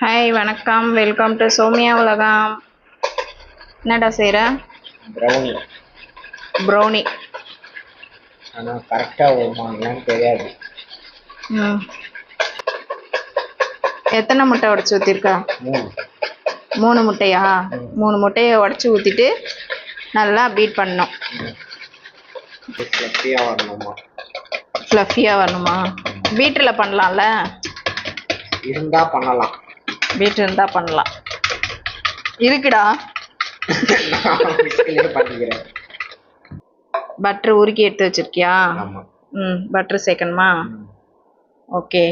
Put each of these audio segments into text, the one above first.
Hi வணக்கம். Welcome to Soumya உலகம் என்னடா செய்கிற ப்ரௌனி ப்ரௌனி ஆனால் கரெக்டாக வருமானு தெரியாது. ம். எத்தனை முட்டை உடச்சி ஊற்றிருக்கா மூணு. முட்டையா? மூணு முட்டையை உடச்சி ஊற்றிட்டு நல்லா பீட் பண்ணணும். ஃப்ளஃபியாக வரணுமா? ஃப்ளஃபியாக வரணுமா? பீட்டரில் பண்ணலாம்ல? இருந்தால் பண்ணலாம். பீட்ரு இருந்தால் பண்ணலாம். இருக்குடா. பட்ரு உருக்கி எடுத்து வச்சிருக்கியா? ம் பட்ரு சேர்க்கணுமா? ஓகே.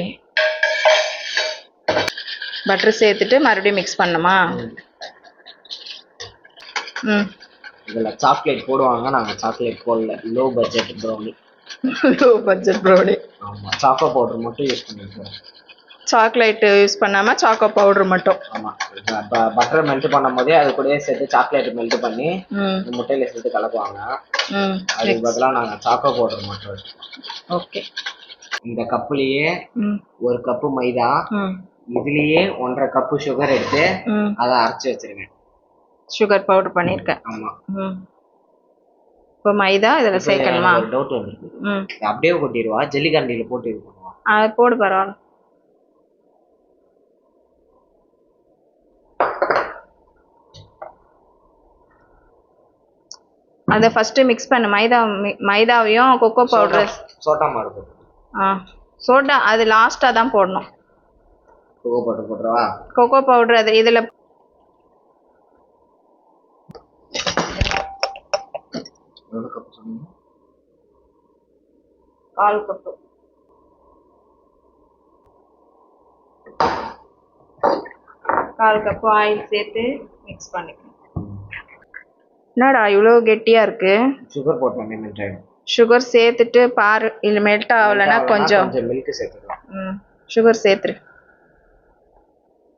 பட்ரு சேர்த்துட்டு மறுபடியும் மிக்ஸ் பண்ணணுமா ம். இதில் சாக்லேட் போடுவாங்க. நாங்கள் சாக்லேட் போடல. Low budget brownie low budget brownie ஆமாம் சாக்கோ பவுடர் மட்டும் யூஸ் பண்ணிக்கிறோம் சாக்லேட் யூஸ் பண்ணாமல் சாக்கோ பவுடர் மட்டும். ஆமாம் பட்டர் மெல்ட் பண்ணும் போதே அது கூடயே சேர்த்து சாக்லேட் மெல்ட் பண்ணி முட்டையில சேர்த்து கலக்குவாங்க. ம். அதுக்கு பதிலாக நாங்கள் சாக்கோ பவுடர் மட்டும் ஓகே இந்த கப்புலேயே ஒரு கப்பு மைதா இதுலேயே ஒன்றரை கப்பு சுகர் எடுத்து அதை அரைச்சி வச்சிருக்கேன். சுகர் பவுடர் பண்ணியிருக்கேன். ஆமாம் இப்போ மைதா இதில் சேர்க்கணுமா? டவுட் வந்துருக்கு அப்படியே கொட்டிடுவா? ஜல்லிகண்டியில் போட்டு இது பண்ணுவா? அது போடு பரவாயில்ல. அதை ஃபஸ்ட்டு மிக்ஸ் பண்ணு மைதா மைதாவையும் கொக்கோ பவுடர் சோட்டா மாடு போட்டு ஆ சோடா அது லாஸ்ட்டாக தான் போடணும். கொக்கோ பவுடர் போட்டுருவா கொக்கோ பவுடர் அது இதில் எவ்வளோ சொன்னீங்க? கால் கப்பு கால் கப்பு ஆயில் சேர்த்து மிக்ஸ் பண்ணிக்கணும். என்னடா இவ்வளோ கெட்டியாக இருக்கு? சுகர் போட்டோம் மெல்ட் ஆகிடும் சுகர் சேர்த்துட்டு பாரு இல்லை மெல்ட் ஆகலைன்னா கொஞ்சம். கொஞ்சம் மில்க் சேர்த்துக்கலாம். ம் சுகர் சேர்த்துரு.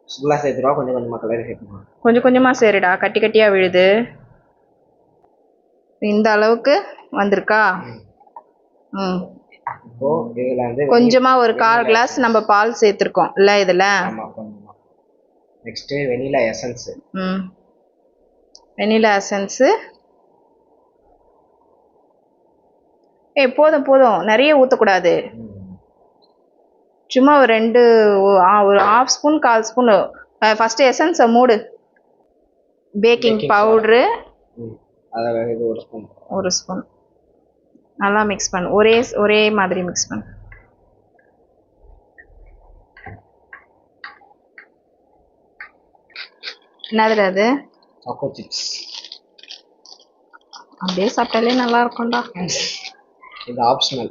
ஃபுல்லாக சேர்த்துருவா கொஞ்சம் கொஞ்சமாக கலர் சேர்த்துக்கலாம். கொஞ்சம் கொஞ்சமாக சேருடா கட்டி கட்டியாக விழுது. இந்த அளவுக்கு வந்திருக்கா? ம். கொஞ்சமாக ஒரு கால் கிளாஸ் நம்ம பால் சேர்த்துருக்கோம் இல்லை இதில்? நெக்ஸ்ட்டு வெனிலா எசன்ஸு ம். வெனிலா எசன்ஸு ஏய் போதும் போதும். நிறைய ஊற்றக்கூடாது சும்மா ஒரு ரெண்டு ஒரு ஹாஃப் ஸ்பூன் கால் ஸ்பூன் ஃபஸ்ட்டு எசன்ஸை மூடு. பேக்கிங் பவுட்ரு ஒரு ஸ்பூன் ஒரு ஸ்பூன் நல்லா மிக்ஸ் பண்ணு. ஒரே ஒரே மாதிரி மிக்ஸ் பண்ணு. என்னதுடா அது? சாக்கோ சிப்ஸ் அப்படியே சாப்பிட்டாலே நல்லா இருக்கும்டா. இது ஆப்ஷனல்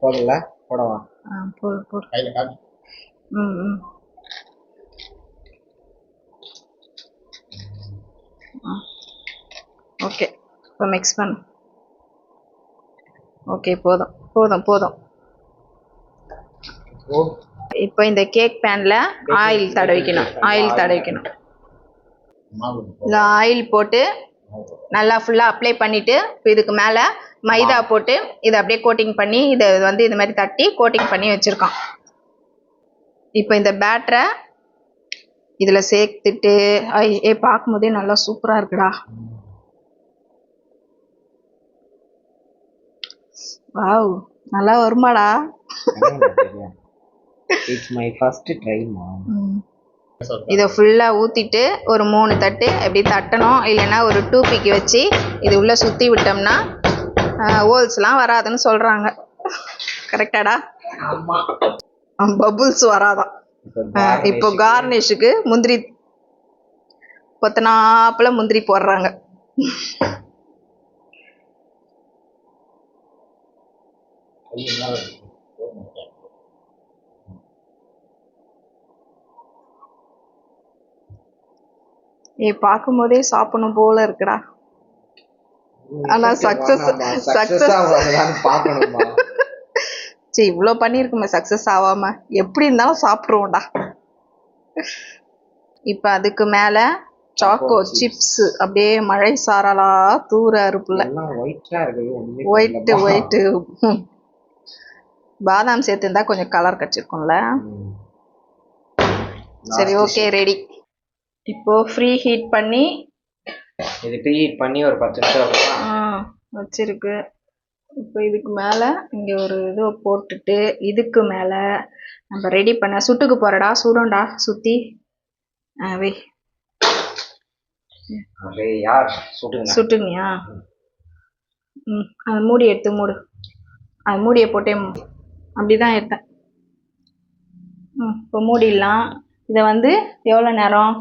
போடல போடவா? ஆ போடு போடு. கையில் காட்டு ம் ம். ஓகே இப்போ மிக்ஸ் பண்ணு. ஓகே போதும் போதும் போதும். இப்போ இந்த கேக் பேனில் ஆயில் தடவிக்கணும் ஆயில் தடவிக்கணும். இந்த ஆயில் போட்டு நல்லா ஃபுல்லாக அப்ளை பண்ணிவிட்டு இப்போ இதுக்கு மேலே மைதா போட்டு இதை அப்படியே கோட்டிங் பண்ணி இதை வந்து இந்த மாதிரி தட்டி கோட்டிங் பண்ணி வச்சுருக்கோம். இப்போ இந்த பேட்டரை இதில் சேர்த்துட்டு ஏ பார்க்கும்போதே நல்லா சூப்பராக இருக்குடா. வாவ் நல்லா வருமாடா. It's my. ஃபர்ஸ்ட் ட்ரைமா இதை ஃபுல்லாக ஊற்றிட்டு ஒரு மூணு தட்டு எப்படி தட்டணும். இல்லைன்னா ஒரு டூப்பிக்கு வச்சு இது உள்ளே சுற்றி விட்டோம்னா ஹோல்ஸ்லாம் வராதுன்னு சொல்கிறாங்க கரெக்டாடா பபுள்ஸ் வராதான் இப்போ கார்னிஷுக்கு முந்திரி கொத்தனாப்புல முந்திரி போடுறாங்க. ஏ பார்க்கும்போதே சாப்பிடணும் போல இருக்குடா. ஆனா ஆகுதான்னு பார்க்கணுமா? சரி இவ்வளோ பண்ணியிருக்குமே சக்ஸஸ் ஆகாம. எப்படி இருந்தாலும் சாப்பிட்ருவோம்டா இப்போ அதுக்கு மேலே சாக்கோ சிப்ஸ் அப்படியே மழை சாரலா தூர அறுப்புல. ஒயிட்டா ஒயிட்டு பாதாம் சேர்த்துருந்தா கொஞ்சம் கலர் கிடச்சிருக்கும்ல. சரி ஓகே ரெடி இப்போ ஃப்ரீ ஹீட் பண்ணி இது ப்ரீ ஹீட் பண்ணி ஒரு பத்து நிமிஷம் இருக்கும் ஆ, வச்சிருக்கு. இப்போ இதுக்கு மேலே இங்கே ஒரு இது போட்டுட்டு இதுக்கு மேலே நம்ம ரெடி பண்ண சுட்டுக்கு போறடா சுடும்டா சுற்றி வை. அது யார்? சுட்டுங்க சுட்டுங்கயா ம் அது மூடி எடுத்து மூடு. அது மூடியை போட்டே அப்படிதான் எடுத்தேன். ம் இப்போ மூடிடலாம். இதை வந்து எவ்வளோ நேரம்?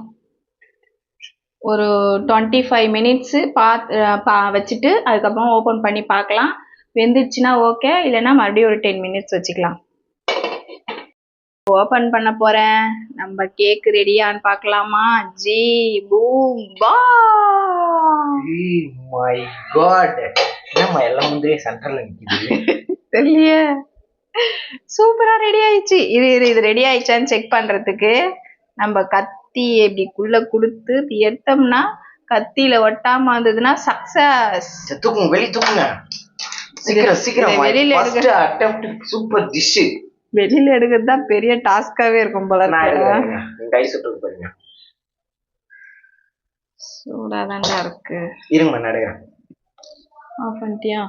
ஒரு டுவெண்ட்டி ஃபைவ் மினிட்ஸு பார்த்து பா வச்சுட்டு அதுக்கப்புறம் ஓப்பன் பண்ணி பார்க்கலாம். வெந்துச்சுன்னா ஓகே இல்லைன்னா மறுபடியும் ஒரு டென் மினிட்ஸ் வச்சுக்கலாம். ஓப்பன் பண்ண போகிறேன் நம்ம கேக் ரெடியான்னு பார்க்கலாமா? ஜி பூம் பா மை காட் என்னம்மா எல்லா முந்திரியும் சென்டர்ல நிக்குது? தெரியலையே. சூப்பரா ரெடி ஆயிடுச்சு. இது இது ரெடி ஆயிடுச்சான்னு செக் பண்றதுக்கு. நம்ம கத்தி இப்படிக்குள்ள கொடுத்து இப்படி எடுத்தோம்னா கத்தியில ஒட்டாம வந்ததுன்னா சக்சஸ் தூக்குங்க வெளிய தூக்குங்க. சீக்கிரம் சீக்கிரம் வெளியில அட்டெம்ப்ட் சூப்பர் டிஷ் வெளியில எடுக்கிறது தான் பெரிய டாஸ்காவே இருக்கும் போல கை சுட்டுக்கு பாருங்க சூடாதான்டா இருக்கு. இருங்க நான் எடுக்கிறேன். ஆஃப் பண்ணிட்டியா?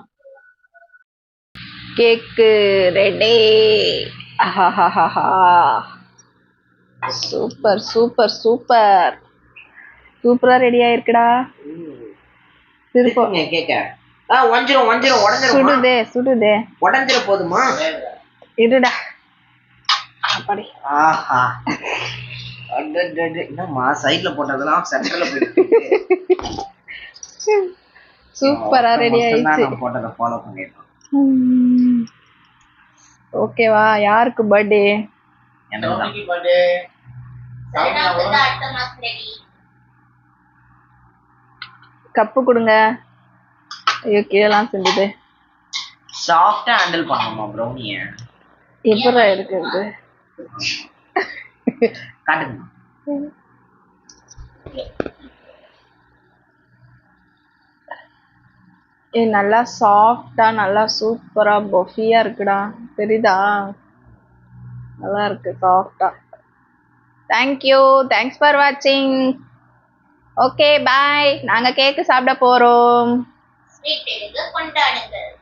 கேக்கு ரெடி ஆஹாஹாஹா சூப்பர் சூப்பர் சூப்பர். சூப்பரா ரெடி ஆயிருக்குடா. திருப்பம் திருப்பங்க கேக்க. ஆ ஒஞ்சிரும் ஒஞ்சிரும் உடஞ்சிரும் சுடுதே சுடுதே. உடஞ்சிர போதுமா? இருடா. அப்படி. ஆஹா. என்னம்மா சைடுல போட்டதெல்லாம் சென்டர்ல போயிட்டு சூப்பரா ரெடி ஆயிடுச்சு. நான் போட்டதை ஃபாலோ பண்ணிருக்கோம் ஓகேவா? யாருக்கு பர்த்டே எனக்கு கப்பு கொடுங்க ஐயோ கீழலாம் செஞ்சது சாஃப்டா ஹேண்டில் பண்ணணுமா ப்ரௌனிய எப்படா எடுக்கிறது காட்டுங்க ஏ நல்லா சாஃப்டா நல்லா சூப்பரா பஃபியா இருக்குடா. தெரியுதா? நல்லா இருக்கு சாஃப்டா தேங்க்யூ தேங்க்ஸ் ஃபார் வாட்சிங் ஓகே பாய் நாங்க கேக்கு சாப்பிட போறோம். கொண்டாடுங்கள்.